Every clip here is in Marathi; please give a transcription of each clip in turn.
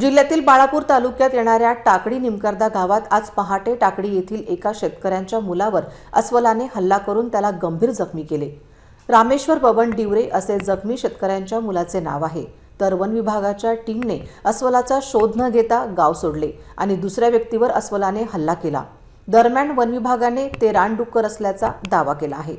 जिल्ह्यातील बाळापूर तालुक्यात येणाऱ्या टाकडी निमकर्दा गावात आज पहाटे टाकडी येथील एका शेतकऱ्यांच्या मुलावर अस्वलाने हल्ला करून त्याला गंभीर जखमी केले. रामेश्वर बबन डिवरे असे जखमी शेतकऱ्यांच्या मुलाचे नाव आहे. तर वन विभागाच्या टीमने अस्वलाचा शोध न घेता गाव सोडले आणि दुसऱ्या व्यक्तीवर अस्वलाने हल्ला केला. दरम्यान वन विभागाने ते रानडुक्कर असल्याचा दावा केला आहे.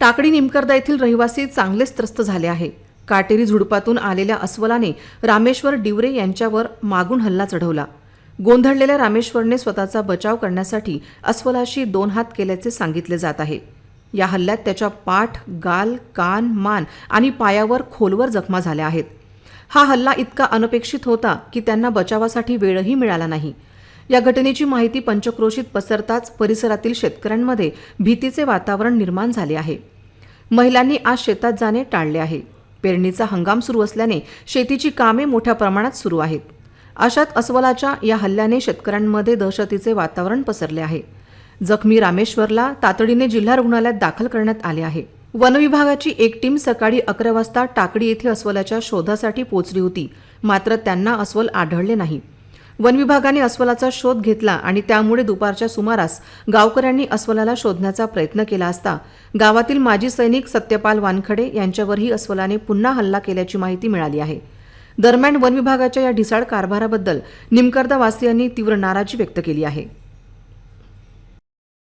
टाकडी निमकरदा येथील रहिवासी चांगलेच त्रस्त झाले आहे. काटेरी झुडपातून आलेल्या अस्वलाने रामेश्वर डिवरे यांच्यावर मागून हल्ला चढवला. गोंधळलेल्या रामेश्वरने स्वतःचा बचाव करण्यासाठी अस्वलाशी दोन हात केल्याचे सांगितले जात आहे. या हल्ल्यात त्याच्या पाठ गाल कान मान आणि पायावर खोलवर जखमा झाल्या आहेत. हा हल्ला इतका अनपेक्षित होता की त्यांना बचावासाठी वेळही मिळाला नाही. या घटनेची माहिती पंचक्रोशीत पसरताच परिसरातील शेतकऱ्यांमध्ये भीतीचे वातावरण निर्माण झाले आहे. महिलांनी आज शेतात जाणे टाळले आहे. पेरणीचा हंगाम सुरू असल्याने शेतीची कामे मोठ्या प्रमाणात सुरू आहेत. अशात अस्वलाच्या या हल्ल्याने शेतकऱ्यांमध्ये दहशतीचे वातावरण पसरले आहे. जखमी रामेश्वरला तातडीने जिल्हा रुग्णालयात दाखल करण्यात आले आहे. वनविभागाची एक टीम सकाळी अकरा वाजता टाकडी येथे अस्वलाच्या शोधासाठी पोहोचली होती. मात्र त्यांना अस्वल आढळले नाही. वन विभागाने अस्वलाचा शोध घेतला आणि त्यामुळे दुपारच्या सुमारास गावकऱ्यांनी अस्वलाला शोधण्याचा प्रयत्न केला असता गावातील माजी सैनिक सत्यपाल वानखडे यांच्यावरही अस्वलाने पुन्हा हल्ला केल्याची माहिती मिळाली आहे. दरम्यान वन विभागाच्या या ढिसाळ कारभाराबद्दल निमकर्दा वासियांनी तीव्र नाराजी व्यक्त केली आहे.